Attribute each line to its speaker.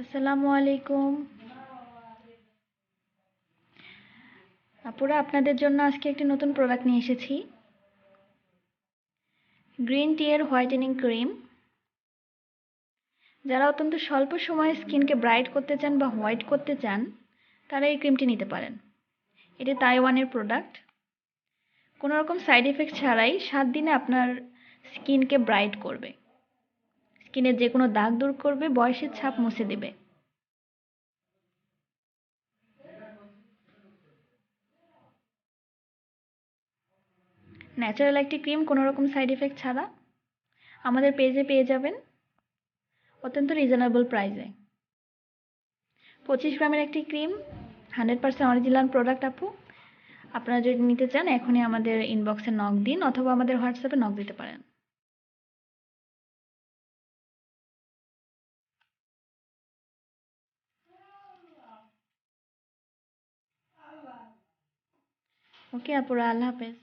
Speaker 1: আসসালামু আলাইকুম। আপুরা, আপনাদের জন্য আজকে একটি নতুন প্রোডাক্ট নিয়ে এসেছি। গ্রিন টি এর হোয়াইটেনিং ক্রিম যারা অত্যন্ত স্বল্প সময়ে স্কিনকে ব্রাইট করতে চান বা হোয়াইট করতে চান, তারা এই ক্রিমটি নিতে পারেন। এটি তাইওয়ানের প্রোডাক্ট কোনো রকম সাইড এফেক্ট ছাড়াই সাত দিনে আপনার স্কিনকে ব্রাইট করবে। স্কিনের যে কোনো দাগ দূর করবে, বয়সের ছাপ মুছে দেবে। ন্যাচারাল একটি ক্রিম কোনো রকম সাইড এফেক্ট ছাড়া আমাদের পেজে পেয়ে যাবেন অত্যন্ত রিজনেবল প্রাইসে। পঁচিশ গ্রামের একটি cream, hundred percent original product আপু। আপনারা যদি নিতে চান, এখনই আমাদের ইনবক্সে নক দিন অথবা আমাদের হোয়াটসঅ্যাপে নক দিতে পারেন। ওকে আপুরা আল্লাহ হাফেজ